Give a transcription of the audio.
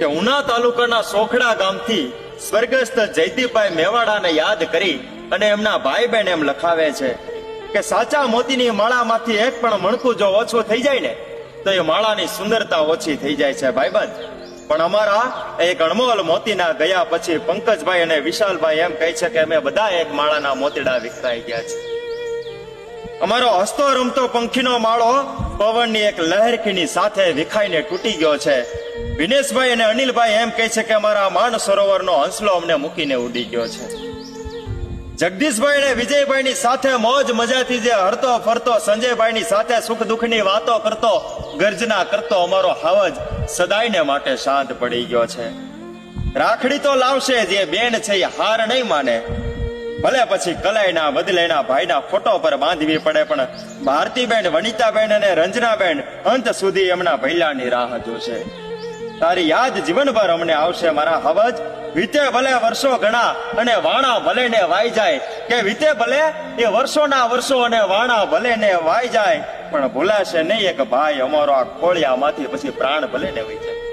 કે ઉના તાલુકાના સોખડા ગામથી સ્વર્ગસ્થ જયદીપભાઈ મેવાડાને યાદ કરી અને એમના ભાઈ બહેન એમ લખાવે છે કે સાચા મોતીની માળામાંથી એક પણ મણકું જો ઓછું થઈ જાય ને, તો એ માળાની સુંદરતા ઓછી થઈ જાય છે ભાઈબંધ. પણ અમારા એક અણમોલ મોતીના ગયા પછી પંકજભાઈ અને વિશાલભાઈ એમ કહે છે કે અમે બધા એક માળાના મોતીડા વિકસાઈ ગયા છે અમારો હસતો રમતો પંખીનો માળો પવનની એક લહેરખીની સાથે વિખાઈને તૂટી ગયો છે. વિનેશભાઈ અને અનિલભાઈ એમ કહે છે કે અમારા માન સરોવરનો હંસલો અમને મૂકીને ઉડી ગયો છે. જગદીશભાઈ અને વિજયભાઈની સાથે મોજ મજાથી જે હરતો ફરતો, સંજયભાઈની સાથે સુખ દુઃખની વાતો કરતો, ગર્જના કરતો અમારો હાવજ સદાયને માટે શાંત પડી ગયો છે. રાખડી તો લાવશે, જે બેન છે એ હાર નહીં માને. ભલે પછી કલાઈના બદલેના ભાઈના ફોટો પર બાંધવી પડે, પણ ભારતીબેન, વનિતાબેન અને રંજનાબેન અંત સુધી એમના ભૈલાની રાહ જોશે. તારી યાદ જીવનભર અમને આવશે મારા હવજ. વીતે ભલે વર્ષો ઘણા અને વાણા ભલે ને વાઈ જાય. કે વીતે ભલે એ વર્ષોના વર્ષો અને વાણા ભલે ને વાઈ જાય. પણ ભૂલાશે નહીં એક ભાઈ અમારો આ ખોળિયામાંથી, પછી પ્રાણ ભલે ને વહી જાય.